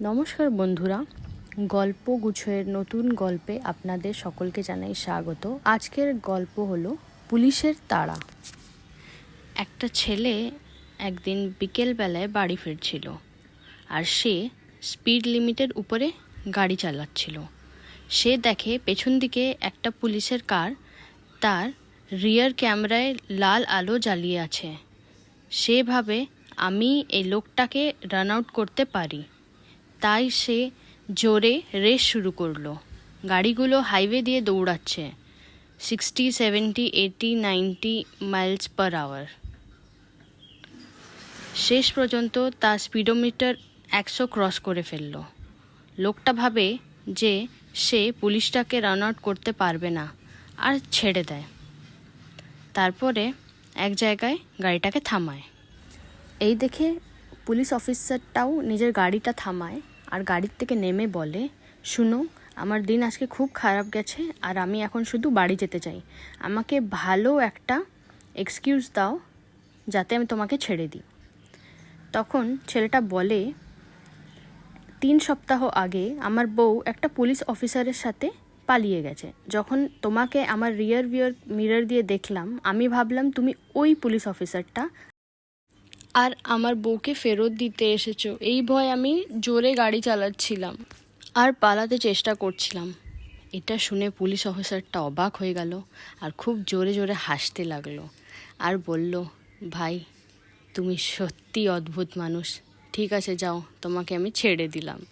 নমস্কার বন্ধুরা, গল্প গুছয়ের নতুন গল্পে আপনাদের সকলকে জানাই স্বাগত। আজকের গল্প হলো পুলিশের তাড়া। একটা ছেলে একদিন বিকেলবেলায় বাড়ি ফিরছিল আর সে স্পিড লিমিটের উপরে গাড়ি চালাচ্ছিল। সে দেখে পেছন দিকে একটা পুলিশের কার তার রিয়ার ক্যামেরায় লাল আলো জ্বালিয়ে আছে। সে ভাবে, আমি এই লোকটাকে রান আউট করতে পারি। তাই সে জোরে রেস শুরু করল। গাড়িগুলো হাইওয়ে দিয়ে দৌড়াচ্ছে। Sixty, seventy eighty ninety miles per hour. শেষ পর্যন্ত তার স্পিডোমিটার একশো ক্রস করে ফেলল। লোকটা ভাবে যে সে পুলিশটাকে রান আউট করতে পারবে না আর ছেড়ে দেয়। তারপরে এক জায়গায় গাড়িটাকে থামায়। এই দেখে পুলিশ অফিসারটাও নিজের গাড়িটা থামায় আর গাড়ির থেকে নেমে বলে, শুনো, আমার দিন আজকে খুব খারাপ গেছে আর আমি এখন শুধু বাড়ি যেতে চাই। আমাকে ভালো একটা এক্সকিউজ দাও যাতে আমি তোমাকে ছেড়ে দিই। তখন ছেলেটা বলে, তিন সপ্তাহ আগে আমার বউ একটা পুলিশ অফিসারের সাথে পালিয়ে গেছে। যখন তোমাকে আমার রিয়ার ভিয়ার মিরর দিয়ে দেখলাম, আমি ভাবলাম তুমি ওই পুলিশ অফিসারটা আর আমার বউকে ফেরত দিতে এসেছ। এই ভয় আমি জোরে গাড়ি চালাচ্ছিলাম আর পালাতে চেষ্টা করছিলাম। এটা শুনে পুলিশ অফিসারটা অবাক হয়ে গেল আর খুব জোরে জোরে হাসতে লাগল আর বলল, ভাই, তুমি সত্যি অদ্ভুত মানুষ। ঠিক আছে, যাও, তোমাকে আমি ছেড়ে দিলাম।